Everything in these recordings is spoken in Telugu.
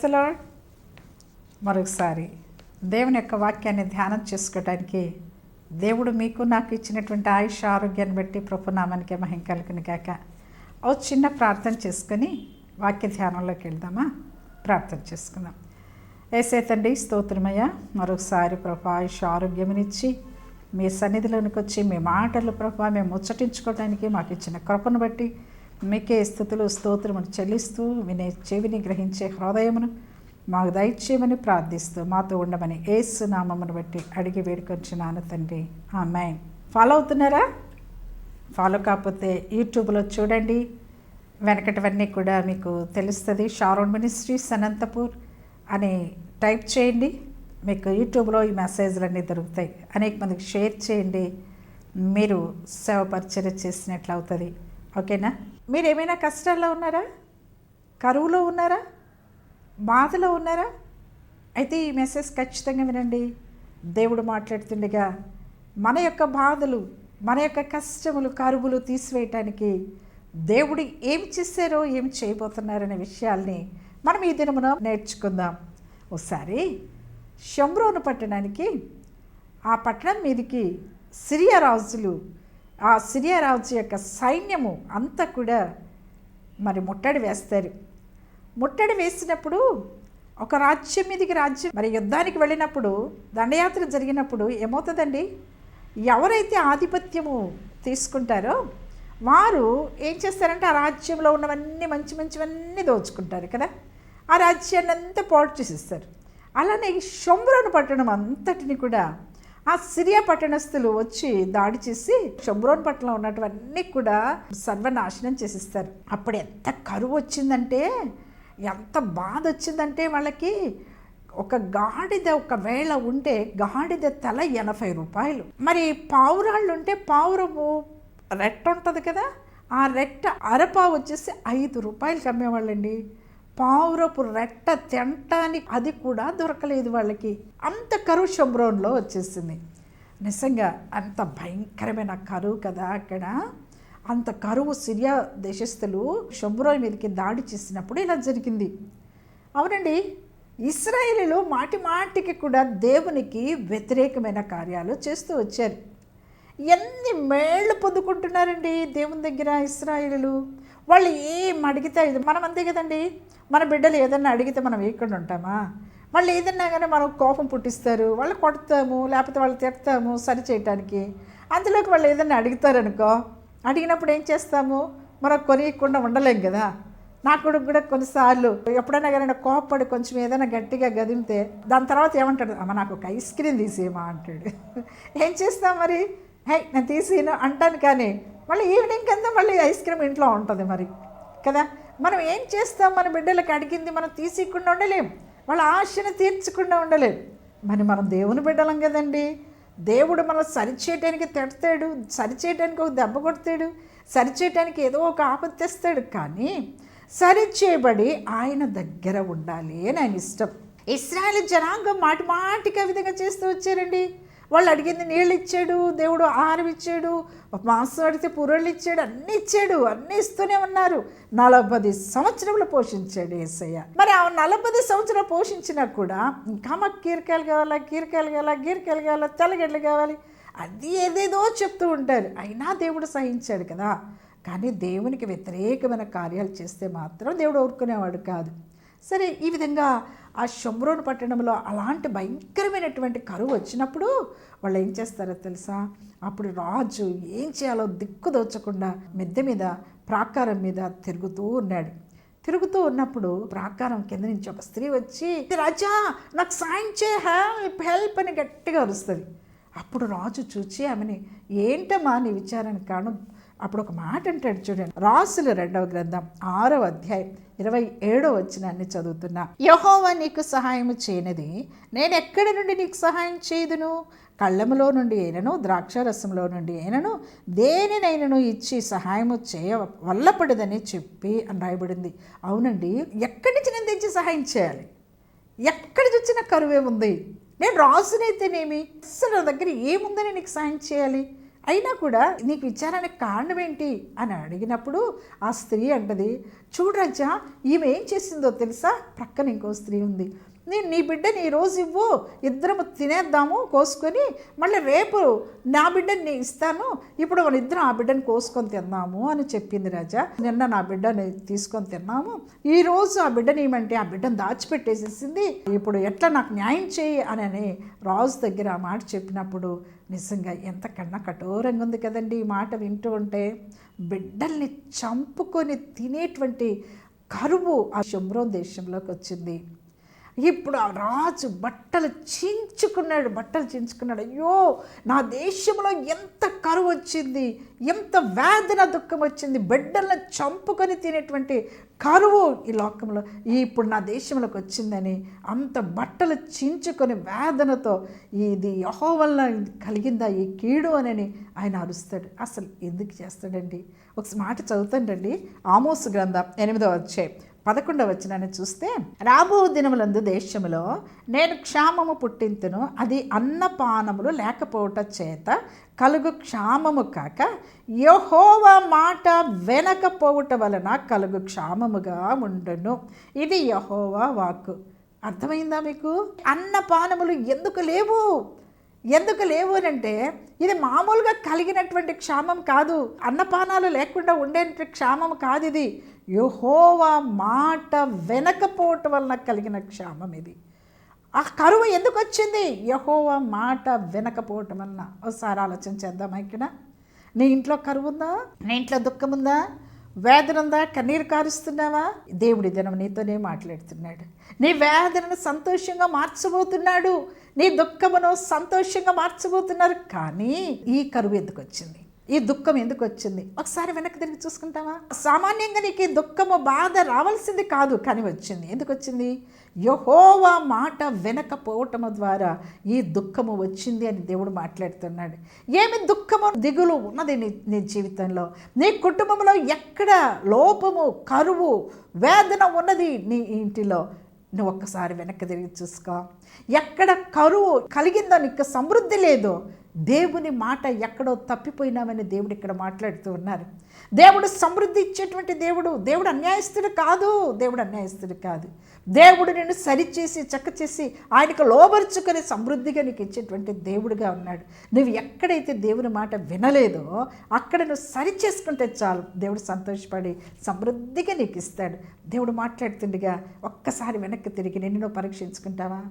క్రైస్తలో మరొకసారి దేవుని యొక్క వాక్యాన్ని ధ్యానం చేసుకోవడానికి దేవుడు మీకు నాకు ఇచ్చినటువంటి ఆయుష్ ఆరోగ్యాన్ని బట్టి ప్రభునామానికి మహిం కలుగుని కాక ఓ చిన్న ప్రార్థన చేసుకొని వాక్య ధ్యానంలోకి వెళ్దామా? ప్రార్థన చేసుకుందాం. ఏసే తండ్రి స్తోత్రమయ్య. మరొకసారి ప్రభు ఆయుష్ ఆరోగ్యమునిచ్చి మీ సన్నిధిలోనికి వచ్చి మీ మాటలు ప్రభు మేము ముచ్చటించుకోవడానికి మాకు ఇచ్చిన కృపను బట్టి మీకే స్థుతులు స్తోత్రమును చెల్లిస్తూ వినే చెవిని గ్రహించే హృదయమును మాకు దయచేయమని ప్రార్థిస్తూ మాతో ఉండమని ఏసు నామమును బట్టి అడిగి వేడుకొంచున్నాను తండ్రి. ఆమె ఫాలో అవుతున్నారా? ఫాలో కాకపోతే యూట్యూబ్లో చూడండి. వెనకటివన్నీ కూడా మీకు తెలుస్తుంది. షారోన్ మినిస్ట్రీస్ అనంతపూర్ అని టైప్ చేయండి. మీకు యూట్యూబ్లో ఈ మెసేజ్లన్నీ దొరుకుతాయి. అనేక మందికి షేర్ చేయండి. మీరు సేవ పరిచర్య చేసినట్లు అవుతుంది ఓకేనా? మీరు ఏమైనా కష్టాల్లో ఉన్నారా? కరువులో ఉన్నారా? బాధలో ఉన్నారా? అయితే ఈ మెసేజ్ ఖచ్చితంగా వినండి. దేవుడు మాట్లాడుతుండగా మన యొక్క బాధలు మన యొక్క కష్టములు కరువులు తీసివేయటానికి దేవుడు ఏం చేశారో ఏమి చేయబోతున్నారనే విషయాల్ని మనం ఈ దినమున నేర్చుకుందాం. ఒకసారి షమ్రోను పట్టణానికి ఆ పట్టణం మీదకి సిరియా రాజులు ఆ సిరియారాజు యొక్క సైన్యము అంతా కూడా మరి ముట్టడి వేస్తారు. ముట్టడి వేసినప్పుడు ఒక రాజ్యం మీదకి రాజ్యం. మరి యుద్ధానికి వెళ్ళినప్పుడు దండయాత్ర జరిగినప్పుడు ఏమవుతుందండి? ఎవరైతే ఆధిపత్యము తీసుకుంటారో వారు ఏం చేస్తారంటే ఆ రాజ్యంలో ఉన్నవన్నీ మంచి మంచివన్నీ దోచుకుంటారు కదా. ఆ రాజ్యాన్ని అంతా పాటు చేసేస్తారు. అలానే ఈ పట్టణం అంతటిని కూడా ఆ సిరియా పట్టణస్థులు వచ్చి దాడి చేసి షబ్రోన్ పట్టణంలో ఉన్నటువన్నీ కూడా సర్వనాశనం చేసిస్తారు. అప్పుడు ఎంత కరువు వచ్చిందంటే ఎంత బాధ వచ్చిందంటే వాళ్ళకి ఒక గాడిద ఒకవేళ ఉంటే గాడిద తల ఎనభై రూపాయలు. మరి పావురాళ్ళు ఉంటే పావురము రెట్ట ఉంటుంది కదా ఆ రెట్ట అరపా వచ్చేసి ఐదు రూపాయలకి అమ్మేవాళ్ళండి. పావురపు రెట్ట తినటానికి అది కూడా దొరకలేదు వాళ్ళకి. అంత కరువు శుభ్రంలో వచ్చేసింది. నిజంగా అంత భయంకరమైన కరువు కదా అక్కడ. అంత కరువు సిరియా దేశస్థులు శుభ్రం మీదకి దాడి చేసినప్పుడు ఇలా జరిగింది. అవునండి ఇస్రాయేలీలు మాటి మాటికి కూడా దేవునికి వ్యతిరేకమైన కార్యాలు చేస్తూ వచ్చారు. ఎన్ని మేళ్ళు పొందుకుంటున్నారండి దేవుని దగ్గర ఇస్రాయేలీలు? వాళ్ళు ఏం అడిగితే ఇది. మనం అంతే కదండి. మన బిడ్డలు ఏదన్నా అడిగితే మనం వేయకుండా ఉంటామా? వాళ్ళు ఏదన్నా కానీ మనం కోపం పుట్టిస్తారు. వాళ్ళు కొడతాము లేకపోతే వాళ్ళు తిడతాము సరి చేయటానికి. అందులోకి వాళ్ళు ఏదన్నా అడుగుతారనుకో అడిగినప్పుడు ఏం చేస్తాము? మనం కొనియకుండా ఉండలేం కదా. నా కొడుకు కూడా కొన్నిసార్లు ఎప్పుడైనా కానీ కోపడి కొంచెం ఏదైనా గట్టిగా గదిమితే దాని తర్వాత ఏమంటాడు? అమ్మ నాకు ఒక ఐస్ క్రీమ్ తీసేయమా? అంటాడు. ఏం చేస్తాం మరి? హే నేను తీసేయను అంటాను కానీ మళ్ళీ ఈవినింగ్ కింద మళ్ళీ ఐస్ క్రీమ్ ఇంట్లో ఉంటుంది మరి కదా? మనం ఏం చేస్తాం? మన బిడ్డలకు అడిగింది మనం తీసేయకుండా ఉండలేం. వాళ్ళ ఆశను తీర్చకుండా ఉండలేం. మరి మనం దేవుని బిడ్డలం కదండి. దేవుడు మనం సరిచేయటానికి తిడతాడు సరిచేయటానికి ఒక దెబ్బ కొడతాడు సరిచేయటానికి ఏదో ఒక ఆపద తెస్తాడు. కానీ సరిచేయబడి ఆయన దగ్గర ఉండాలి అని ఆయన ఇష్టం. ఇస్రాయల్ జనాంగం మాటి మాటికి ఆ విధంగా చేస్తూ వచ్చారండి. వాళ్ళు అడిగింది నీళ్ళు ఇచ్చాడు దేవుడు ఆహారం ఇచ్చాడు మాంసం అడిగితే పుర్రెళ్ళు ఇచ్చాడు అన్నీ ఇచ్చాడు అన్నీ ఇస్తూనే ఉన్నారు. నలభై సంవత్సరంలో పోషించాడు ఏసయ్య. మరి ఆ నలభై సంవత్సరాలు పోషించినా కూడా ఇంకా మాకు కీరకాయలు కావాలా కీరకాయలు కావాలా గీరకాయలు కావాలా తెల్లగడ్డలు కావాలి? అది ఏదేదో చెప్తూ ఉంటారు. అయినా దేవుడు సహించాడు కదా. కానీ దేవునికి వ్యతిరేకమైన కార్యాలు చేస్తే మాత్రం దేవుడు ఊరుకునేవాడు కాదు. సరే ఈ విధంగా ఆ షమ్రోన్ పట్టణంలో అలాంటి భయంకరమైనటువంటి కరువు వచ్చినప్పుడు వాళ్ళు ఏం చేస్తారో తెలుసా? అప్పుడు రాజు ఏం చేయాలో దిక్కు దోచకుండా మిద్దె మీద ప్రాకారం మీద తిరుగుతూ ఉన్నాడు. తిరుగుతూ ఉన్నప్పుడు ప్రాకారం కింద నుంచి ఒక స్త్రీ వచ్చి రాజా నాకు సాయం చే హెల్ప్ హెల్ప్ అని గట్టిగా అరుస్తుంది. అప్పుడు రాజు చూచి ఆమెని ఏంటమ్మా నీ విచారానికి కాను అప్పుడు ఒక మాట అంటాడు చూడండి. రాసులు రెండవ గ్రంథం ఆరవ అధ్యాయం ఇరవై ఏడో వచ్చినాన్ని చదువుతున్నా. యహోవా నీకు సహాయం చేయనిది నేను ఎక్కడి నుండి నీకు సహాయం చేయదును? కళ్ళములో నుండి అయినను ద్రాక్షారసంలో నుండి అయినను దేనినైనను ఇచ్చి సహాయము చేయ వల్లపడదని చెప్పి అని రాయబడింది. అవునండి ఎక్కడి నుంచి నేను తెచ్చి సహాయం చేయాలి? ఎక్కడి వచ్చిన కరువే ఉంది? నేను రాసునైతేనేమి? అసలు నా దగ్గర ఏముందని నీకు సహాయం చేయాలి? అయినా కూడా నీకు విచారానికి కారణం ఏంటి అని అడిగినప్పుడు ఆ స్త్రీ అంటది చూడరాజా ఈమె ఏం చేసిందో తెలుసా? ప్రక్కన ఇంకో స్త్రీ ఉంది. నేను నీ బిడ్డని ఈరోజు ఇవ్వు ఇద్దరము తినేద్దాము కోసుకొని మళ్ళీ రేపు నా బిడ్డని నేను ఇస్తాను ఇప్పుడు మన ఇద్దరం ఆ బిడ్డని కోసుకొని తిన్నాము అని చెప్పింది రాజా. నిన్న నా బిడ్డని తీసుకొని తిన్నాము. ఈరోజు ఆ బిడ్డని ఏమంటే ఆ బిడ్డను దాచిపెట్టేసేసింది. ఇప్పుడు ఎట్లా నాకు న్యాయం చేయి అని అని రాజు దగ్గర ఆ మాట చెప్పినప్పుడు నిజంగా ఎంత కన్నా కఠోరంగా ఉంది కదండి ఈ మాట వింటూ ఉంటే. బిడ్డల్ని చంపుకొని తినేటువంటి కరువు ఆ శుభ్రం దేశంలోకి వచ్చింది. ఇప్పుడు ఆ రాజు బట్టలు చించుకున్నాడు బట్టలు చించుకున్నాడు. అయ్యో నా దేశంలో ఎంత కరువు వచ్చింది ఎంత వేదన దుఃఖం వచ్చింది బిడ్డలను చంపుకొని తినేటువంటి కరువు ఈ లోకంలో. ఇప్పుడు నా దేశంలోకి వచ్చిందని అంత బట్టలు చించుకొని వేదనతో ఇది యహో వల్ల కలిగిందా ఈ కీడు అని ఆయన అరుస్తాడు. అసలు ఎందుకు చేస్తాడండి? ఒక మాట చదువుతాడండి ఆమోసు గ్రంథం ఎనిమిదో వచ్చే పదకొండవ వచనాన్ని చూస్తే రాబో దినములందు దేశములో నేను క్షామము పుట్టింతును అది అన్నపానములు లేకపోవట చేత కలుగు క్షామము కాక యహోవ మాట వెనకపోవుట వలన కలుగు క్షామముగా ఉండును. ఇది యహోవా వాక్కు. అర్థమైందా మీకు? అన్నపానములు ఎందుకు లేవు? ఎందుకు లేవు అని అంటే ఇది మామూలుగా కలిగినటువంటి క్షామం కాదు. అన్నపానాలు లేకుండా ఉండేటువంటి క్షామం కాదు ఇది. యుహోవా మాట వెనకపోవటం వలన కలిగిన క్షామం ఇది. ఆ కరువు ఎందుకు వచ్చింది? యహోవా మాట వినకపోవటం వలన. ఒకసారి ఆలోచన చేద్దామా ఇక్కడ? నీ ఇంట్లో కరువు ఉందా? నీ ఇంట్లో దుఃఖం ఉందా? వేదన ఉందా? కన్నీరు కారుస్తున్నావా? దేవుడి దినం నీతోనే మాట్లాడుతున్నాడు. నీ వేదనను సంతోషంగా మార్చబోతున్నాడు. నీ దుఃఖమును సంతోషంగా మార్చబోతున్నారు. కానీ ఈ కరువు ఎందుకు వచ్చింది? ఈ దుఃఖం ఎందుకు వచ్చింది? ఒకసారి వెనక్కి తిరిగి చూసుకుంటావా? సామాన్యంగా నీకు ఈ దుఃఖము బాధ రావాల్సింది కాదు కానీ వచ్చింది. ఎందుకు వచ్చింది? యహోవా మాట వెనకపోవటము ద్వారా ఈ దుఃఖము వచ్చింది అని దేవుడు మాట్లాడుతున్నాడు. ఏమి దుఃఖము? దిగులు ఉన్నది నీ నీ జీవితంలో. నీ కుటుంబంలో ఎక్కడ లోపము కరువు వేదన ఉన్నది నీ ఇంటిలో. నువ్వు ఒక్కసారి వెనక్కి తిరిగి చూసుకో. ఎక్కడ కరువు కలిగిందో నీకు సమృద్ధి లేదో దేవుని మాట ఎక్కడో తప్పిపోయినామని దేవుడు ఇక్కడ మాట్లాడుతూ ఉన్నారు. దేవుడు సమృద్ధి ఇచ్చేటువంటి దేవుడు. దేవుడు అన్యాయస్తుడు కాదు. దేవుడు అన్యాయస్తుడు కాదు. దేవుడు నిన్ను సరిచేసి చక్క చేసి ఆయనకు లోబరుచుకొని సమృద్ధిగా నీకు ఇచ్చేటువంటి దేవుడుగా ఉన్నాడు. నువ్వు ఎక్కడైతే దేవుని మాట వినలేదో అక్కడ నువ్వు సరి చేసుకుంటే చాలు. దేవుడు సంతోషపడి సమృద్ధిగా నీకు ఇస్తాడు. దేవుడు మాట్లాడుతుండగా ఒక్కసారి వెనక్కి తిరిగి నిన్ను పరీక్షించుకుంటావా?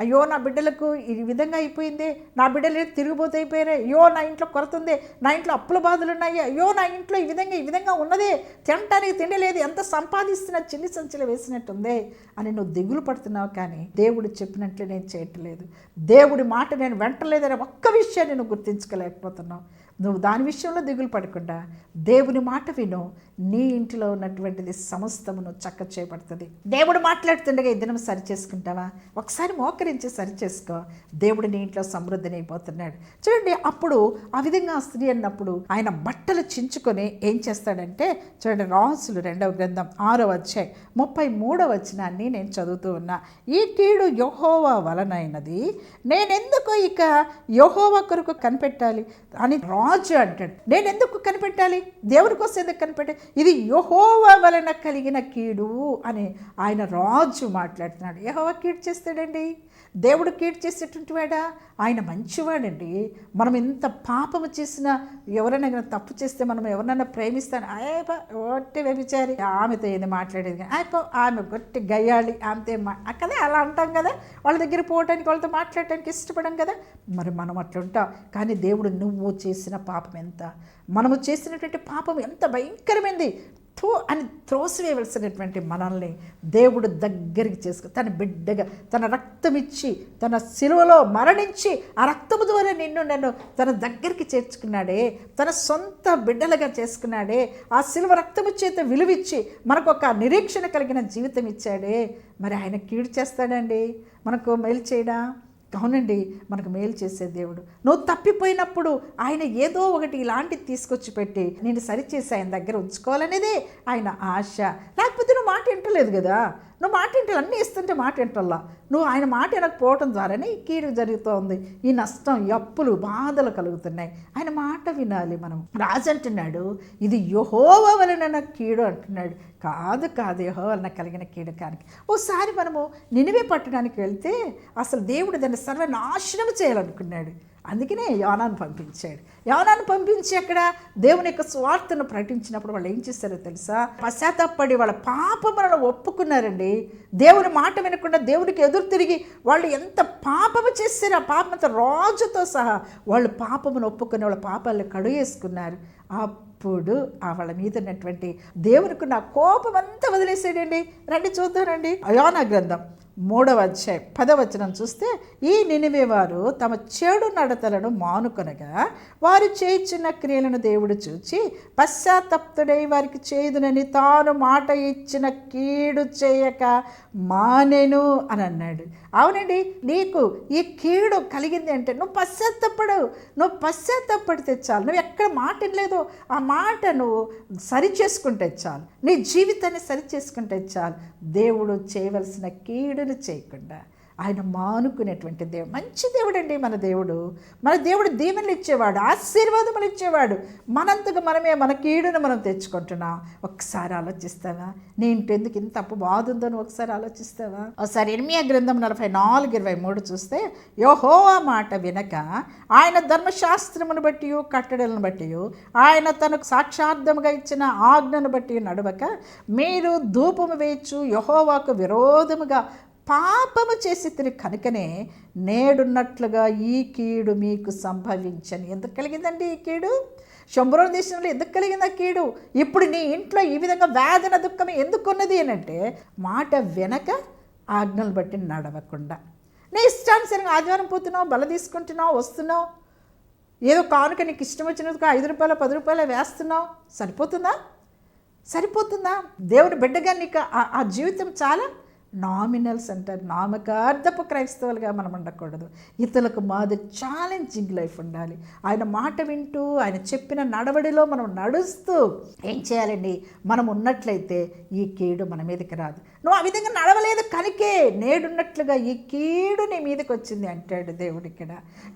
అయ్యో నా బిడ్డలకు ఈ విధంగా అయిపోయింది. నా బిడ్డలు తిరిగిపోతే అయిపోయారే అయ్యో నా ఇంట్లో కొరత ఉంది. నా ఇంట్లో అప్పుల బాధలు ఉన్నాయి. అయ్యో నా ఇంట్లో ఈ విధంగా ఈ విధంగా ఉన్నదే. తినటానికి తిండి లేదు. ఎంత సంపాదిస్తున్నా చిన్ని సంచులు వేసినట్టుందే అని నువ్వు దిగులు పడుతున్నావు కానీ దేవుడు చెప్పినట్లు నేను చేయట్లేదు. దేవుడి మాట నేను వెంటలేదనే ఒక్క విషయాన్ని నువ్వు గుర్తించుకోలేకపోతున్నావు. నువ్వు దాని విషయంలో దిగులు పడకుండా దేవుని మాట విను. నీ ఇంటిలో ఉన్నటువంటిది సమస్తమును చక్క చేయబడుతుంది. దేవుడు మాట్లాడుతుండగా ఈ దినం సరి చేసుకుంటావా ఒకసారి మోకరించి సరి చేసుకో దేవుడు నీ ఇంట్లో సమృద్ధిని అయిపోతున్నాడు. చూడండి అప్పుడు ఆ విధంగా ఆ స్త్రీ అన్నప్పుడు ఆయన బట్టలు చించుకొని ఏం చేస్తాడంటే చూడండి రాసులు రెండవ గ్రంథం ఆరో వచ్చాయి ముప్పై మూడవ వచనాన్ని నేను చదువుతూ ఉన్నా. ఈ కీడు యహోవా వలనైనది. నేనెందుకు ఇక యహోవా కొరకు కనిపెట్టాలి? అని రాజు అంటాడు. నేనెందుకు కనిపెట్టాలి? దేవుడి కోసం ఎందుకు కనిపెట్టాలి? ఇది యహోవా వలన కలిగిన కీడు అని ఆయన రాజు మాట్లాడుతున్నాడు. యహోవా కీడు చేస్తాడండి? దేవుడు కీడు వాడా? ఆయన మంచివాడండి. మనం ఎంత పాపము చేసినా ఎవరైనా తప్పు చేస్తే మనం ఎవరినైనా ప్రేమిస్తాను. ఆయప ఒట్టి వ్యభిచారి. ఆమెతో ఏంది మాట్లాడేది? కానీ ఆయప ఆమె గొట్టి గయ్యాళి ఆమెతో మా కదా అలా అంటాం కదా? వాళ్ళ దగ్గర పోవటానికి వాళ్ళతో మాట్లాడటానికి ఇష్టపడం కదా? మరి మనం అట్లుంటాం కానీ దేవుడు నువ్వు చేసిన పాపం ఎంత? మనము చేసినటువంటి పాపం ఎంత భయంకరమైంది? థూ అని త్రోసివేయవలసినటువంటి మనల్ని దేవుడు దగ్గరికి చేసుకు తన బిడ్డగా తన రక్తం ఇచ్చి తన సిలువలో మరణించి ఆ రక్తము ద్వారా నిన్ను నన్ను తన దగ్గరికి చేర్చుకున్నాడే తన సొంత బిడ్డలుగా చేసుకున్నాడే ఆ సిలువ రక్తము చేత విలువిచ్చి మనకు ఒక నిరీక్షణ కలిగిన జీవితం ఇచ్చాడే. మరి ఆయన కీడు చేస్తాడండి? మనకు మేలు చేయడా? అవునండి మనకు మేలు చేసే దేవుడు. నువ్వు తప్పిపోయినప్పుడు ఆయన ఏదో ఒకటి ఇలాంటిది తీసుకొచ్చి పెట్టి నేను సరిచేసి ఆయన దగ్గర ఉంచుకోవాలనేదే ఆయన ఆశ. లేకపోతే నువ్వు మాట వింటలేదు కదా? నువ్వు మాట వింటావు అన్నీ ఇస్తుంటే మాట వింటల్లా? నువ్వు ఆయన మాట వినకపోవటం ద్వారానే ఈ కీడు జరుగుతోంది. ఈ నష్టం ఈ అప్పులు బాధలు కలుగుతున్నాయి. ఆయన మాట వినాలి మనం. రాజు అంటున్నాడు ఇది యహోవ వలన నాకు కీడు అంటున్నాడు. కాదు కాదు యహో వలన కలిగిన కీడు కానీ ఓసారి మనము నినివే పట్టడానికి వెళ్తే అసలు దేవుడు దాన్ని సర్వనాశనం చేయాలనుకున్నాడు. అందుకనే యోనాను పంపించాడు. యోనాను పంపించి అక్కడ దేవుని యొక్క స్వార్థను ప్రకటించినప్పుడు వాళ్ళు ఏం చేశారో తెలుసా? పశ్చాత్తాపడి వాళ్ళ పాపములను ఒప్పుకున్నారండి. దేవుని మాట వినకుండా దేవునికి ఎదురు తిరిగి వాళ్ళు ఎంత పాపము చేశారు ఆ పాపంతో రాజుతో సహా వాళ్ళు పాపమును ఒప్పుకొని వాళ్ళ పాపాలను కడుగేసుకున్నారు. అప్పుడు ఆ వాళ్ళ మీద ఉన్నటువంటి దేవునికి నా కోపం అంతా వదిలేసాడండి రండి చూద్దానండి అయోనా గ్రంథం మూడవ అధ్యాయం పదవచనం చూస్తే ఈ నినివే వారు తమ చెడు నడతలను మానుకొనగా వారు చేయించిన క్రియలను దేవుడు చూచి పశ్చాత్తప్తుడై వారికి చేదునని తాను మాట ఇచ్చిన కీడు చేయక మానెను అని అన్నాడు. అవునండి నీకు ఈ కీడు కలిగింది అంటే నువ్వు పశ్చాత్తపడు నువ్వు పశ్చాత్తపడితే చాలు. నువ్వు ఎక్కడ మాట లేదో ఆ మాట నువ్వు సరి చేసుకుంటే చాలు. నీ జీవితాన్ని సరి చేసుకుంటే చాలు. దేవుడు చేయవలసిన కీడు కీడును చేయకుండా ఆయన మానుకునేటువంటి దేవుడు. మంచి దేవుడు అండి మన దేవుడు. మన దేవుడు దీవెనలు ఇచ్చేవాడు ఆశీర్వాదములు ఇచ్చేవాడు. మనంతకు మనమే మన కీడును మనం తెచ్చుకుంటున్నాం. ఒకసారి ఆలోచిస్తావా? నేను ఎందుకు ఇంత అప్పు బాధుందని ఒకసారి ఆలోచిస్తావా? ఒకసారి ఎనిమియా గ్రంథం నలభై నాలుగు ఇరవై మూడు చూస్తే యోహోవా మాట వినక ఆయన ధర్మశాస్త్రమును బట్టి కట్టడలను బట్టి ఆయన తనకు సాక్షార్థముగా ఇచ్చిన ఆజ్ఞను బట్టి నడవక మీరు ధూపము వేయచ్చు యహోవాకు విరోధముగా పాపము చేసి కనుకనే నేడున్నట్లుగా ఈ కీడు మీకు సంభవించని. ఎందుకు కలిగిందండి ఈ కీడు? శంభరం దేశంలో ఎందుకు కలిగింది ఆ కీడు? ఇప్పుడు నీ ఇంట్లో ఈ విధంగా వేదన దుఃఖం ఎందుకున్నది అని అంటే మాట వెనక ఆజ్ఞలు బట్టి నడవకుండా. నీ ఇష్టానుసరంగా ఆదివారం పోతున్నావు బల తీసుకుంటున్నావు వస్తున్నావు. ఏదో కానుక నీకు ఇష్టం వచ్చినందుకు ఐదు రూపాయలు పది రూపాయలు వేస్తున్నావు. సరిపోతుందా? సరిపోతుందా? దేవుని బిడ్డగా నీకు ఆ జీవితం చాలా నామినల్స్ అంటారు నామకార్థపు క్రైస్తవులుగా మనం ఉండకూడదు. ఇతరులకు మాది ఛాలెంజింగ్ లైఫ్ ఉండాలి. ఆయన మాట వింటూ ఆయన చెప్పిన నడవడిలో మనం నడుస్తూ ఏం చేయాలండి? మనం ఉన్నట్లయితే ఈ కీడు మన మీదకి రాదు. నువ్వు ఆ విధంగా నడవలేదు కనుకే నేడున్నట్లుగా ఈ కీడు నీ మీదకి వచ్చింది అంటాడు దేవుడు ఇక్కడ.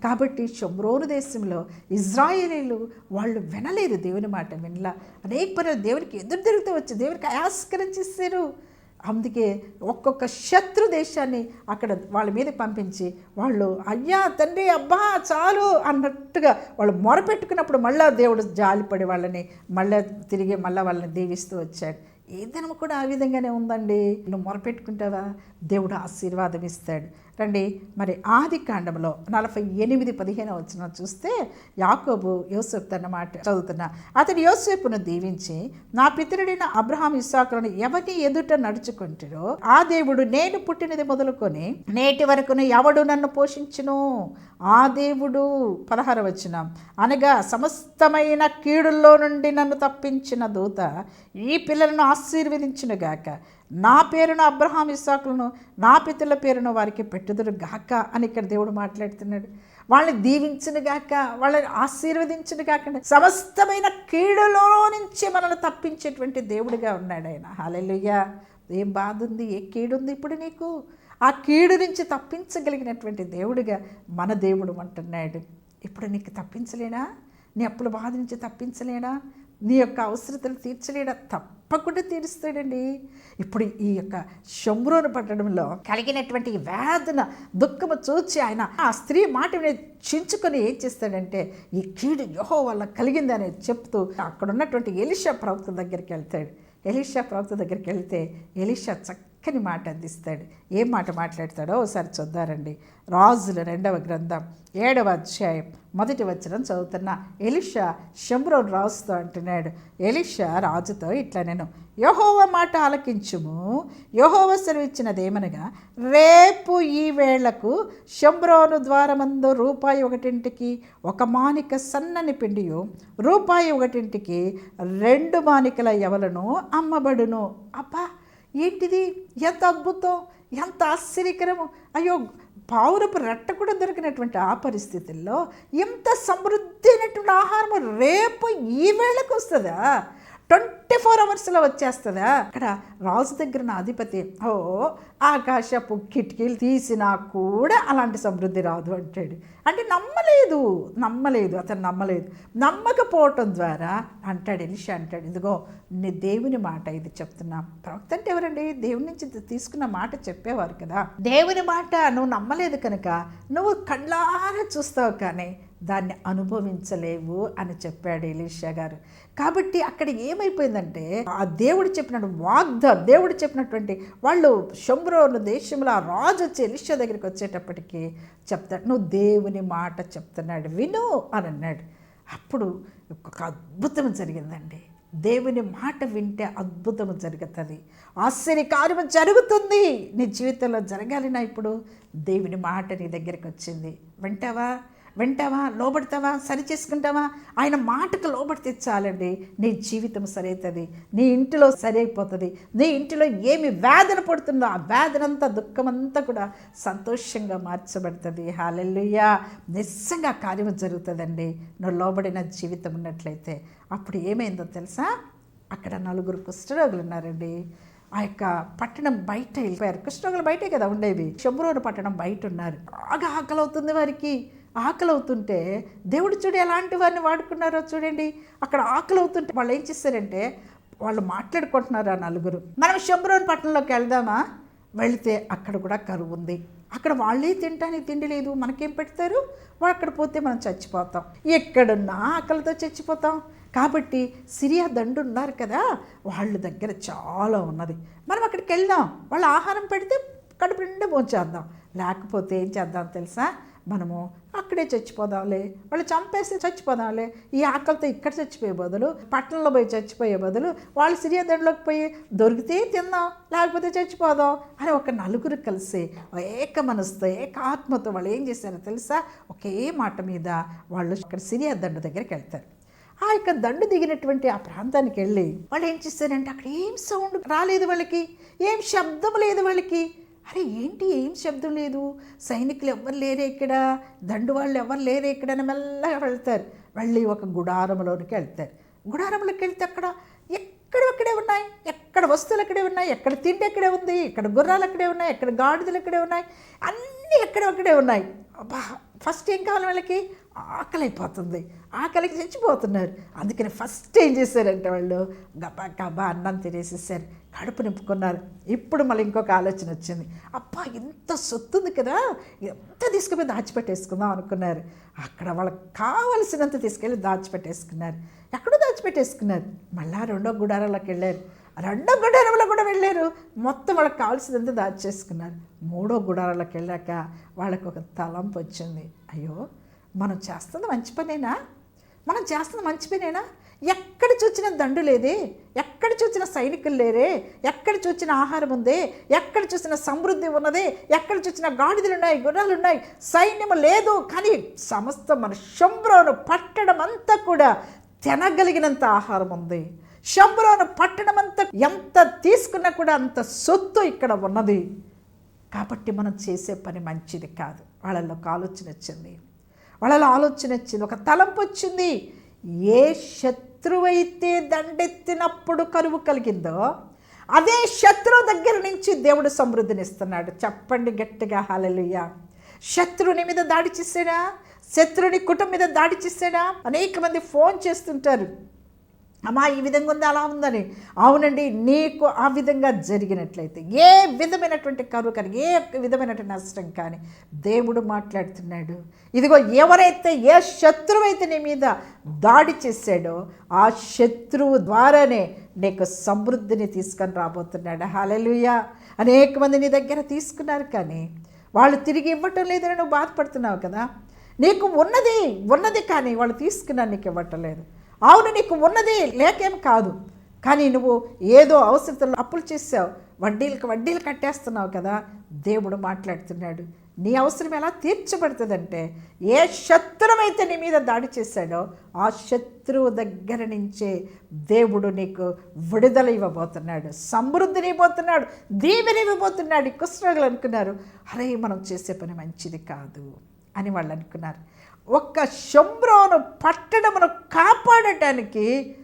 కాబట్టి షమ్రోను దేశంలో ఇజ్రాయేలీలు వాళ్ళు వినలేరు దేవుని మాట వినలా. అనేక పనులు దేవునికి ఎదురు తిరుగుతూ వచ్చి దేవునికి ఆస్కరించేసారు అందుకే ఒక్కొక్క శత్రు దేశాన్ని అక్కడ వాళ్ళ మీద పంపించి వాళ్ళు అయ్యా తండ్రి అబ్బా చాలు అన్నట్టుగా వాళ్ళు మొరపెట్టుకున్నప్పుడు మళ్ళీ దేవుడు జాలిపడి వాళ్ళని మళ్ళీ తిరిగి మళ్ళీ వాళ్ళని దీవిస్తూ వచ్చాడు. ఏదైనా కూడా ఆ విధంగానే ఉందండి. నువ్వు మొరపెట్టుకుంటావా? దేవుడు ఆశీర్వాదం ఇస్తాడు. రండి. మరి ఆది కాండంలో నలభై ఎనిమిది పదిహేను వచ్చిన చూస్తే యాకోబు యోసేపు తన మాట చదువుతున్నా అతడు యోసేపును దీవించి నా పితరుడైన అబ్రహాం ఇస్సాకులను ఎవరిని ఎదుట నడుచుకుంటారో ఆ దేవుడు నేను పుట్టినది మొదలుకొని నేటి వరకును ఎవడు నన్ను పోషించును? ఆ దేవుడు పదహార వచ్చిన అనగా సమస్తమైన కీడుల్లో నుండి నన్ను తప్పించిన దూత ఈ పిల్లలను ఆశీర్వదించునుగాక. నా పేరును అబ్రహాం ఇస్సాకులను నా పితల పేరును వారికి పెట్టుదురు గాక అని ఇక్కడ దేవుడు మాట్లాడుతున్నాడు. వాళ్ళని దీవించను గాక వాళ్ళని ఆశీర్వదించను గాక సమస్తమైన కీడులో నుంచి మనల్ని తప్పించేటువంటి దేవుడిగా ఉన్నాడు ఆయన. హాలెలుయ్య ఏం బాధ ఉంది ఏ కీడు ఉంది ఇప్పుడు నీకు? ఆ కీడు నుంచి తప్పించగలిగినటువంటి దేవుడిగా మన దేవుడు అంటున్నాడు. ఇప్పుడు నీకు తప్పించలేనా నీ అప్పుల బాధ నుంచి తప్పించలేనా నీ యొక్క అవసరతలు తీర్చలేడా? తప్పకుండా తీరుస్తాడండి. ఇప్పుడు ఈ యొక్క శంభ్రోను పట్టడంలో కలిగినటువంటి వేదన దుఃఖము చూచి ఆయన ఆ స్త్రీ మాట చించుకొని ఏం చేస్తాడంటే ఈ కీడు యోహో వల్ల కలిగిందని చెప్తూ అక్కడ ఉన్నటువంటి ఎలిషా ప్రవక్త దగ్గరికి వెళ్తాడు. ఎలిషా ప్రవక్త దగ్గరికి వెళ్తే ఎలిషా చక్కని మాట అందిస్తాడు. ఏం మాట మాట్లాడతాడో ఒకసారి చూద్దారండి. రాజుల రెండవ గ్రంథం ఏడవ అధ్యాయం మొదటి వచనం చదువుతున్న. ఎలిషా శంభ్రోన్ రాజుతో అంటున్నాడు. ఎలిషా రాజుతో ఇట్లా నేను యహోవ మాట ఆలకించుము. యహోవ సెలవిచ్చినదేమనగా రేపు ఈ వేళకు శంభ్రోను ద్వారమందు రూపాయి ఒకటింటికి ఒక మానిక సన్నని పిండియు రూపాయి ఒకటింటికి రెండు మానికల ఎవలను అమ్మబడును. అబ్బా! ఏంటిది? ఎంత అద్భుతం ఎంత ఆశ్చర్యకరము. అయ్యో పావురపు రెట్ట కూడా దొరికినటువంటి ఆ పరిస్థితుల్లో ఇంత సమృద్ధి అయినటువంటి ఆహారం రేపు ఈ వేళకు వస్తుందా? ట్వంటీ ఫోర్ అవర్స్లో వచ్చేస్తుందా? అక్కడ రాజు దగ్గర నా అధిపతి ఓ ఆకాశపు కిటికీలు తీసినా కూడా అలాంటి సమృద్ధి రాదు అంటాడు. అంటే నమ్మలేదు నమ్మలేదు అతను నమ్మలేదు. నమ్మకపోవటం ద్వారా అంటాడు ఎలిషా అంటాడు ఇదిగో నీ దేవుని మాట ఇది చెప్తున్నా. ప్రవక్త అంటే ఎవరండి? దేవుని నుంచి తీసుకున్న మాట చెప్పేవారు కదా. దేవుని మాట నువ్వు నమ్మలేదు కనుక నువ్వు కళ్ళారా చూస్తావు కానీ దాన్ని అనుభవించలేవు అని చెప్పాడు ఎలీషా గారు. కాబట్టి అక్కడ ఏమైపోయిందంటే ఆ దేవుడు చెప్పిన వాగ్ద దేవుడు చెప్పినటువంటి వాళ్ళు శంభ్రోను దేశంలో ఆ రాజు వచ్చి ఎలీషా దగ్గరికి వచ్చేటప్పటికి చెప్తాడు నువ్వు దేవుని మాట చెప్తున్నాడు విను అని అన్నాడు. అప్పుడు ఒక అద్భుతం జరిగిందండి. దేవుని మాట వింటే అద్భుతం జరుగుతుంది. ఆశ్చర్య కార్యం జరుగుతుంది. నీ జీవితంలో జరగాలి నా ఇప్పుడు. దేవుని మాట నీ దగ్గరికి వచ్చింది. వింటావా? వింటావా లోబడతావా సరి చేసుకుంటావా? ఆయన మాటకు లోబడితే చాలండి నీ జీవితం సరైతుంది నీ ఇంటిలో సరి అయిపోతుంది నీ ఇంటిలో ఏమి వేదన పడుతుందో ఆ వేదనంతా దుఃఖమంతా కూడా సంతోషంగా మార్చబడుతుంది. హాలెల్లుయ్యా నిజంగా కార్యం జరుగుతుందండి. నువ్వు లోబడిన జీవితం ఉన్నట్లయితే. అప్పుడు ఏమైందో తెలుసా? అక్కడ నలుగురు కుష్ఠరోగులు ఉన్నారండి. ఆ యొక్క పట్టణం బయట వెళ్ళిపోయారు. కృష్ణగులు బయటే కదా ఉండేవి. శంభరోడు పట్టణం బయట ఉన్నారు. బాగా ఆకలి అవుతుంది వారికి. ఆకలి అవుతుంటే దేవుడు చూడు ఎలాంటి వారిని వాడుకున్నారో చూడండి. అక్కడ ఆకలి అవుతుంటే వాళ్ళు ఏం చేస్తారంటే వాళ్ళు మాట్లాడుకుంటున్నారు ఆ నలుగురు. మనం శంభరోని పట్టణంలోకి వెళ్దామా? వెళితే అక్కడ కూడా కరువు ఉంది. అక్కడ వాళ్ళే తినటానికి తిండి లేదు. మనకేం పెడతారు? వాళ్ళు అక్కడ పోతే మనం చచ్చిపోతాం. ఎక్కడున్నా ఆకలితో చచ్చిపోతాం. కాబట్టి సిరియా దండు ఉన్నారు కదా వాళ్ళ దగ్గర చాలా ఉన్నది. మనం అక్కడికి వెళ్దాం. వాళ్ళు ఆహారం పెడితే కడుపు నిండా భోంచేద్దాం. లేకపోతే ఏం చేద్దాం తెలుసా? మనము అక్కడే చచ్చిపోదాంలే వాళ్ళు చంపేస్తే చచ్చిపోదాంలే ఈ ఆకలితో ఇక్కడ చచ్చిపోయే బదులు పట్టణంలో పోయి చచ్చిపోయే బదులు వాళ్ళు సిరియా దండలోకి పోయి దొరికితే తిందాం లేకపోతే చచ్చిపోదాం అని ఒక నలుగురు కలిసి ఏక మనసుతో ఏక ఆత్మతో వాళ్ళు ఏం చేశారో తెలుసా? ఒకే మాట మీద వాళ్ళు అక్కడ సిరియా దండ దగ్గరికి వెళ్తారు. ఆ యొక్క దండు దిగినటువంటి ఆ ప్రాంతానికి వెళ్ళి వాళ్ళు ఏం చేస్తారంటే అక్కడ ఏం సౌండ్ రాలేదు వాళ్ళకి ఏం శబ్దం లేదు వాళ్ళకి. అరే ఏంటి? ఏం శబ్దం లేదు? సైనికులు ఎవరు లేరే ఇక్కడ? దండు వాళ్ళు ఎవరు లేరే ఇక్కడ అని మెల్లగా వెళ్తారు. వెళ్ళి ఒక గుడారంలోనికి వెళ్తారు. గుడారంలోకి వెళ్తే అక్కడ ఎక్కడ అక్కడే ఉన్నాయి. ఎక్కడ వస్తువులు అక్కడే ఉన్నాయి? ఎక్కడ తిండి ఎక్కడే ఉంది? ఎక్కడ గుర్రాలు అక్కడే ఉన్నాయి? ఎక్కడ గాడిదలు అక్కడే ఉన్నాయి? అన్నీ ఎక్కడెక్కడే ఉన్నాయి. అబ్బా! ఫస్ట్ ఏం కావాలి వాళ్ళకి? ఆకలి అయిపోతుంది. ఆకలికి చచ్చిపోతున్నారు. అందుకని ఫస్ట్ ఏం చేశారంటే వాళ్ళు? గబా గబా అన్నం తినేసేసారు. కడుపు నింపుకున్నారు. ఇప్పుడు మళ్ళీ ఇంకొక ఆలోచన వచ్చింది. అబ్బా ఇంత సొత్తుంది కదా ఎంత తీసుకుపోయి దాచిపెట్టేసుకుందాం అనుకున్నారు. అక్కడ వాళ్ళకి కావలసినంత తీసుకెళ్ళి దాచిపెట్టేసుకున్నారు. ఎక్కడో దాచిపెట్టేసుకున్నారు. మళ్ళా రెండో గుడారంలోకి వెళ్ళారు. రెండో గుడారంలో కూడా వెళ్ళారు. మొత్తం వాళ్ళకి కావాల్సినంత దాచేసుకున్నారు. మూడో గుడారంలోకి వెళ్ళాక వాళ్ళకి ఒక తలంపు వచ్చింది. అయ్యో మనం చేస్తుంది మంచి పనేనా? మనం చేస్తుంది మంచి పనేనా? ఎక్కడ చూచిన దండు లేదే? ఎక్కడ చూసిన సైనికులు లేరే? ఎక్కడ చూసిన ఆహారం ఉందే? ఎక్కడ చూసిన సమృద్ధి ఉన్నదే? ఎక్కడ చూసిన గాడిదలు ఉన్నాయి గుర్రాలు ఉన్నాయి సైన్యము లేదు కానీ సమస్త మన శంభ్రోను పట్టడం అంతా కూడా తినగలిగినంత ఆహారం ఉంది. శంభ్రోను పట్టడం అంతా ఎంత తీసుకున్నా కూడా అంత సొత్తు ఇక్కడ ఉన్నది. కాబట్టి మనం చేసే పని మంచిది కాదు. వాళ్ళలో ఒక ఆలోచన వచ్చింది. వాళ్ళలో ఆలోచన వచ్చింది. ఒక తలంపు వచ్చింది. ఏ శత్రువైతే దండెత్తినప్పుడు కరువు కలిగిందో అదే శత్రువు దగ్గర నుంచి దేవుడు సమృద్ధినిస్తున్నాడు. చెప్పండి గట్టిగా హాలలుయ్య శత్రువుని మీద దాడి చేసాడా శత్రువుని కుటుంబం మీద దాడి చేసాడా అనేక మంది ఫోన్ చేస్తుంటారు. అమ్మా ఈ విధంగా ఉంది అలా ఉందని. అవునండి నీకు ఆ విధంగా జరిగినట్లయితే ఏ విధమైనటువంటి కరువు కానీ ఏ విధమైనటువంటి నష్టం కానీ దేవుడు మాట్లాడుతున్నాడు. ఇదిగో ఎవరైతే ఏ శత్రువు అయితే నీ మీద దాడి చేశాడో ఆ శత్రువు ద్వారానే నీకు సమృద్ధిని తీసుకొని రాబోతున్నాడు. హాలెలుయ అనేక మంది నీ దగ్గర తీసుకున్నారు కానీ వాళ్ళు తిరిగి ఇవ్వటం లేదని నువ్వు బాధపడుతున్నావు కదా. నీకు ఉన్నది ఉన్నది కానీ వాళ్ళు తీసుకున్నా నీకు ఇవ్వటం లేదు. అవును నీకు ఉన్నది లేకేం కాదు. కానీ నువ్వు ఏదో అవసరతలో అప్పులు చేసావు వడ్డీలకు వడ్డీలు కట్టేస్తున్నావు కదా దేవుడు మాట్లాడుతున్నాడు. నీ అవసరం ఎలా తీర్చబడుతుందంటే ఏ శత్రువైతే నీ మీద దాడి చేశాడో ఆ శత్రువు దగ్గర నుంచే దేవుడు నీకు విడుదల ఇవ్వబోతున్నాడు. సమృద్ధిని ఇవ్వబోతున్నాడు దీవెని ఇవ్వబోతున్నాడు ఈ అనుకున్నారు అరే మనం చేసే పని మంచిది కాదు అని వాళ్ళు అనుకున్నారు. ఒక్క శంభ్రోను పట్టణమును కాపాడటానికి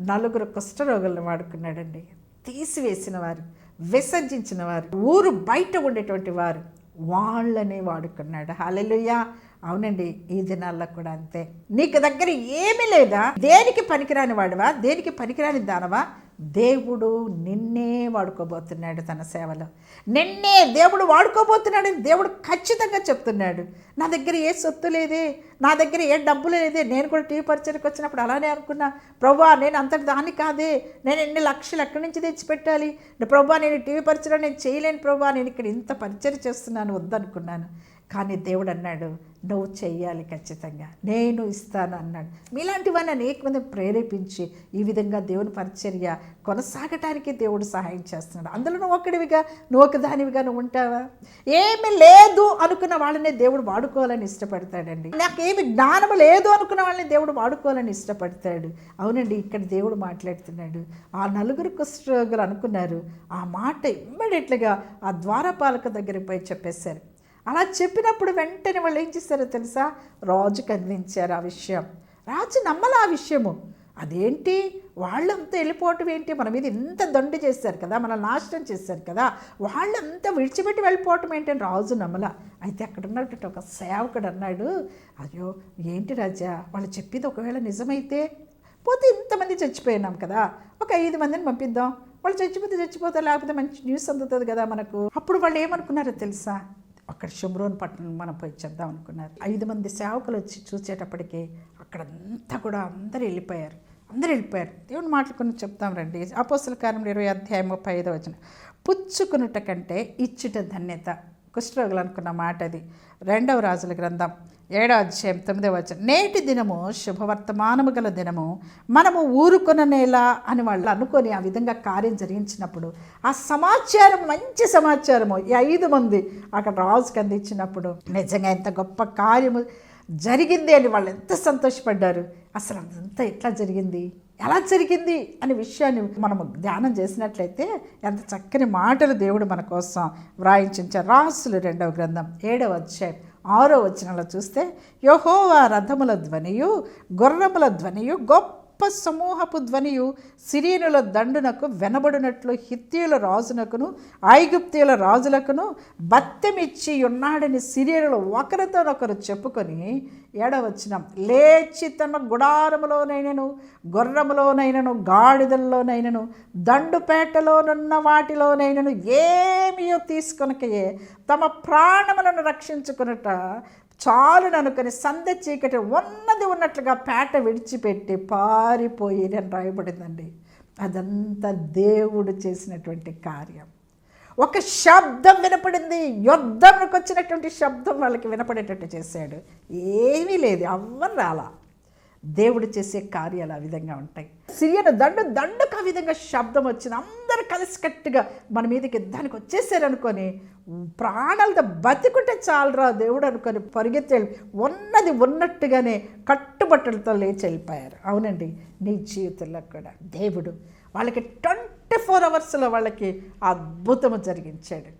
నలుగురు కుష్ఠరోగులను వాడుకున్నాడండి. తీసివేసిన వారు విసర్జించిన వారు ఊరు బయట ఉండేటువంటి వారు వాళ్ళని వాడుకున్నాడు. హల్లెలూయా. అవునండి ఈ దినాల్లో కూడా అంతే. నీకు దగ్గర ఏమీ లేదా? దేనికి పనికిరాని వాడివా? దేనికి పనికిరాని దానవా? దేవుడు నిన్నే వాడుకోబోతున్నాడు తన సేవలో. నిన్నే దేవుడు వాడుకోబోతున్నాడని దేవుడు ఖచ్చితంగా చెప్తున్నాడు. నా దగ్గర ఏ సొత్తు లేదే నా దగ్గర ఏ డబ్బు లేదే నేను కూడా టీవీ పరిచయకు వచ్చినప్పుడు అలానే అనుకున్నా. ప్రభా నేను అంతటి దాన్ని కాదే నేను ఎన్ని లక్షలు ఎక్కడి నుంచి తెచ్చిపెట్టాలి? ప్రభా నేను టీవీ పరిచయం నేను చేయలేను ప్రభా నేను ఇక్కడ ఇంత పరిచయం చేస్తున్నాను వద్దనుకున్నాను. కానీ దేవుడు అన్నాడు నువ్వు చెయ్యాలి ఖచ్చితంగా. నేను ఇస్తాను అన్నాడు. మీలాంటివన్నీ అనేక మంది ప్రేరేపించి ఈ విధంగా దేవుని పరిచర్య కొనసాగటానికి దేవుడు సహాయం చేస్తున్నాడు. అందులో నువ్వు ఒకడివిగా నువ్వు ఒకదానివిగా నువ్వు ఉంటావా? ఏమి లేదు అనుకున్న వాళ్ళని దేవుడు వాడుకోవాలని ఇష్టపడతాడండి. నాకేమి జ్ఞానం లేదు అనుకున్న వాళ్ళని దేవుడు వాడుకోవాలని ఇష్టపడతాడు. అవునండి ఇక్కడ దేవుడు మాట్లాడుతున్నాడు. ఆ నలుగురు కుష్ఠరోగులు అనుకున్నారు. ఆ మాట ఇమ్మీడియట్లుగా ఆ ద్వారపాలక దగ్గరికి పోయి చెప్పేశారు. అలా చెప్పినప్పుడు వెంటనే వాళ్ళు ఏం చేశారో తెలుసా? రాజుకి అందించారు ఆ విషయం. రాజు నమ్మల ఆ విషయము. అదేంటి? వాళ్ళంతా వెళ్ళిపోవటం ఏంటి? మన మీద ఇంత దండు చేశారు కదా మన నాశనం చేశారు కదా వాళ్ళంతా విడిచిపెట్టి వెళ్ళిపోవటం ఏంటి అని రాజు నమ్మల. అయితే అక్కడ ఉన్నటువంటి ఒక సేవకుడు అన్నాడు అయ్యో ఏంటి రాజా? వాళ్ళు చెప్పింది ఒకవేళ నిజమైతే పోతే ఇంతమంది చచ్చిపోయినాం కదా ఒక ఐదు మందిని పంపిద్దాం. వాళ్ళు చచ్చిపోతే చచ్చిపోతారు లేకపోతే మంచి న్యూస్ అందుతుంది కదా మనకు. అప్పుడు వాళ్ళు ఏమనుకున్నారో తెలుసా? అక్కడ శుభ్రోన్ పట్టణం మనం పోయి చేద్దాం అనుకున్నారు. ఐదు మంది సేవకులు వచ్చి చూసేటప్పటికి అక్కడ అంతా కూడా అందరూ వెళ్ళిపోయారు. అందరూ వెళ్ళిపోయారు. దేవుని మాటలు కొన్ని చెప్తాం రండి. అపోసల కారణం ఇరవై అధ్యాయం ముప్పై ఐదో వచ్చిన పుచ్చుకునుట కంటే ఇచ్చుట ధన్యత. కుష్ఠరోగులు అనుకున్న మాట అది. రెండవ రాజుల గ్రంథం. ఏడో అధ్యాయం తొమ్మిదవ వచ్చిన నేటి దినము శుభవర్తమానము గల దినము. మనము ఊరుకొననేలా అని వాళ్ళు అనుకొని ఆ విధంగా కార్యం జరిగించినప్పుడు ఆ సమాచారం మంచి సమాచారము ఈ ఐదు మంది అక్కడ రాజుకి అందించినప్పుడు నిజంగా ఎంత గొప్ప కార్యము జరిగింది అని వాళ్ళు ఎంత సంతోషపడ్డారు. అసలు అదంతా ఎట్లా జరిగింది? ఎలా జరిగింది అనే విషయాన్ని మనము ధ్యానం చేసినట్లయితే ఎంత చక్కని మాటలు దేవుడు మన కోసం వ్రాయించారు రాసులు రెండవ గ్రంథం ఏడవ అధ్యాయం. ఆరో వచనంలో చూస్తే యహోవా రథముల ధ్వనియు గుర్రముల ధ్వనియు గొప్ప సమూహపు ధ్వనియు సిరియనుల దండునకు వెనబడినట్లు హిత్తీయుల రాజునకును ఐగుప్తీయుల రాజులకును బత్తెమిచ్చి ఉన్నాడని సిరియనులు ఒకరితోనొకరు చెప్పుకొని ఏడవచనం లేచి తన గుడారములోనైనను గుర్రములోనైనను గాడిదల్లోనైనను దండుపేటలోనున్న వాటిలోనైనను ఏమీయో తీసుకొనకయే తమ ప్రాణములను రక్షించుకునట చాలు అనుకుని సందె చీకటి ఉన్నది ఉన్నట్లుగా పేట విడిచిపెట్టి పారిపోయి అని రాయబడిందండి. అదంతా దేవుడు చేసినటువంటి కార్యం. ఒక శబ్దం వినపడింది. యుద్ధంకి వచ్చినటువంటి శబ్దం వాళ్ళకి వినపడేటట్టు చేశాడు. ఏమీ లేదు. ఎవ్వరు రాలా. దేవుడు చేసే కార్యాలు ఆ విధంగా ఉంటాయి. సిరియను దండు దండుకు ఆ విధంగా శబ్దం వచ్చింది. అందరు కలిసికట్టుగా మన మీదకి యుద్ధానికి వచ్చేసారనుకొని ప్రాణాలతో బతికుంటే చాలరా దేవుడు అనుకొని పరిగెత్తి ఉన్నది ఉన్నట్టుగానే కట్టుబట్టలతో లేచి వెళ్ళిపోయారు. అవునండి నీ జీవితంలో కూడా దేవుడు వాళ్ళకి ట్వంటీ ఫోర్ అవర్స్లో వాళ్ళకి అద్భుతము జరిగించాడు.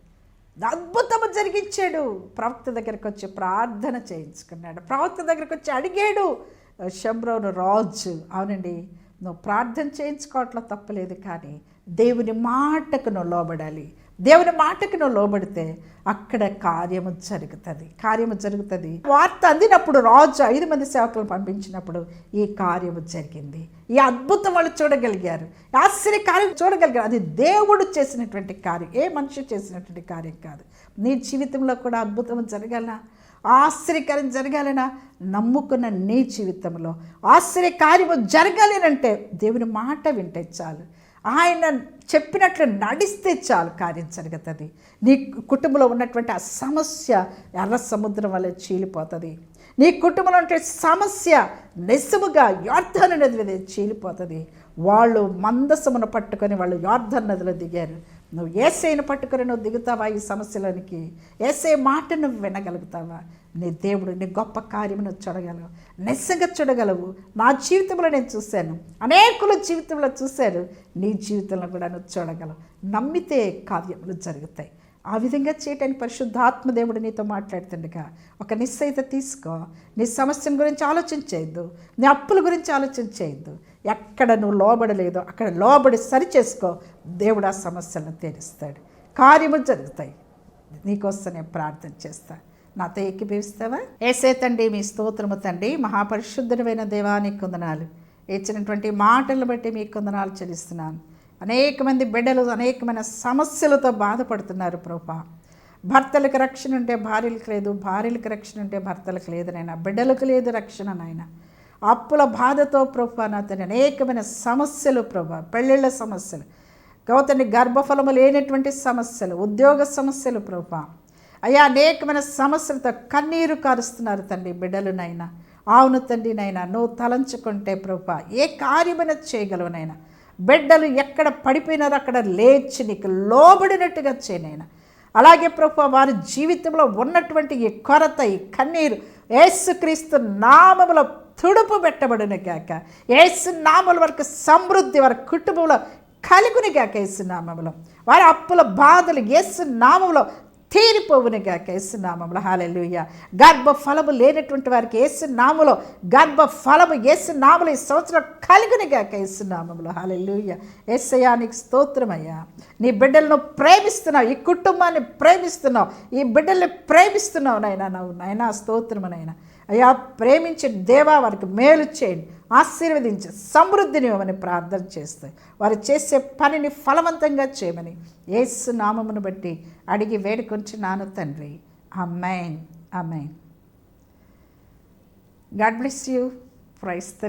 అద్భుతము జరిగించాడు. ప్రవక్త దగ్గరకు వచ్చి ప్రార్థన చేయించుకున్నాడు. ప్రవక్త దగ్గరకు వచ్చి అడిగాడు శంబ్రోను రాజు. అవునండి. నువ్వు ప్రార్థన చేయించుకోవట్లో తప్పలేదు కానీ దేవుని మాటకు నువ్వు లోబడాలి. దేవుని మాటకు నువ్వు లోబడితే అక్కడ కార్యము జరుగుతుంది. కార్యము జరుగుతుంది. వార్త అందినప్పుడు రాజు ఐదు మంది సేవకులను పంపించినప్పుడు ఈ కార్యము జరిగింది. ఈ అద్భుతం వాళ్ళు చూడగలిగారు. ఆశ్చర్య కార్యం చూడగలిగారు. అది దేవుడు చేసినటువంటి కార్యం. ఏ మనిషి చేసినటువంటి కార్యం కాదు. నీ జీవితంలో కూడా అద్భుతం జరగాల. ఆశ్చర్యకార్యం జరగాలనా? నమ్ముకున్న నీ జీవితంలో ఆశ్చర్యకార్యము జరగాలనంటే దేవుని మాట వింటే చాలు. ఆయన చెప్పినట్లు నడిస్తే చాలు కార్యం జరుగుతుంది. నీ కుటుంబంలో ఉన్నటువంటి ఆ సమస్య ఎర్ర సముద్రం వల్ల చీలిపోతుంది. నీ కుటుంబంలో ఉంటే సమస్య నిజముగా యార్థన నది మీద చీలిపోతుంది. వాళ్ళు మందసమును పట్టుకొని వాళ్ళు యార్థన నదిలో దిగారు. నువ్వు ఏసైను పట్టుకొని నువ్వు దిగుతావా ఈ సమస్యలోనికి? ఏసే మాట నువ్వు వినగలుగుతావా? నీ దేవుడు నీ గొప్ప కార్యం నువ్వు చూడగలవు. నిజంగా చూడగలవు. నా జీవితంలో నేను చూశాను. అనేకుల జీవితంలో చూశారు నీ జీవితంలో కూడా నువ్వు చూడగలవు. నమ్మితే కార్యములు జరుగుతాయి. ఆ విధంగా చేయటానికి పరిశుద్ధాత్మ దేవుడు నీతో మాట్లాడుతుండగా ఒక నిశ్చయిత తీసుకో. నీ సమస్యను గురించి ఆలోచించేయద్దు నీ అప్పుల గురించి ఆలోచన చేయొద్దు ఎక్కడ నువ్వు లోబడలేదో అక్కడ లోబడి సరి చేసుకో. దేవుడు ఆ సమస్యలను తీరుస్తాడు. కార్యము జరుగుతాయి. నీకోసం నేను ప్రార్థన చేస్తా. నాతో ఏకీభవిస్తావా? ఏసే తండ్రి మీ స్తోత్రము తండ్రి మహాపరిశుద్ధమైన దేవానికి కొందనాలు ఇచ్చినటువంటి మాటలను బట్టి మీకు కొందనాలు చెల్లిస్తున్నాను. అనేక మంది బిడ్డలు అనేకమైన సమస్యలతో బాధపడుతున్నారు ప్రభా. భర్తలకు రక్షణ ఉంటే భార్యలకు లేదు భార్యలకు రక్షణ ఉంటే భర్తలకు లేదు నాయన. బిడ్డలకు లేదు రక్షణ నాయన. అప్పుల బాధతో ప్రభా నా తండ్రి అనేకమైన సమస్యలు ప్రభా పెళ్ళిళ్ళ సమస్యలు గౌతని గర్భఫలము లేనటువంటి సమస్యలు ఉద్యోగ సమస్యలు ప్రభా. అయ్యా అనేకమైన సమస్యలతో కన్నీరు కారుస్తున్నారు తండ్రి బిడ్డలునైనా అవును తండ్రి నైనా నువ్వు తలంచుకుంటే ప్రభా ఏ కార్యమైన చేయగలవు నైనా బిడ్డలు ఎక్కడ పడిపోయినారో అక్కడ లేచి నీకు లోబడినట్టుగా చేయనైనా అలాగే ప్రభు వారి జీవితంలో ఉన్నటువంటి ఈ కొరత ఈ కన్నీరు యేసుక్రీస్తు నామములో తుడుపు పెట్టబడిన గాక ఏసు నామల వరకు సమృద్ధి వారి కుటుంబంలో కలుగుని గాక ఏసు వారి అప్పుల బాధలు ఏసు నామములో తీరిపోవుని గాక ఏసునామంలో హాలెలుయ్య గర్భ ఫలము లేనటువంటి వారికి యేసు గర్భ ఫలము యేసు ఈ సంవత్సరం కలుగుని గాక ఏసునామంలో హాలెలుయ్య హాలెలుయ యేసయానికి స్తోత్రమయ్యా. నీ బిడ్డలను ప్రేమిస్తున్నావు ఈ కుటుంబాన్ని ప్రేమిస్తున్నావు ఈ బిడ్డల్ని ప్రేమిస్తున్నావు నాయనా నువ్వు నాయనా స్తోత్రము నాయనా. అయ్యా ప్రేమించండి దేవా వారికి మేలు చేయండి ఆశీర్వదించి సమృద్ధిని ఇవ్వమని ప్రార్థన చేస్తాయి. వారు చేసే పనిని ఫలవంతంగా చేయమని యేసు నామమును బట్టి అడిగి వేడుకొంచున్నాను తండ్రి. అమ్మాయిన్ అమ్మాయిన్ God bless you. Praise the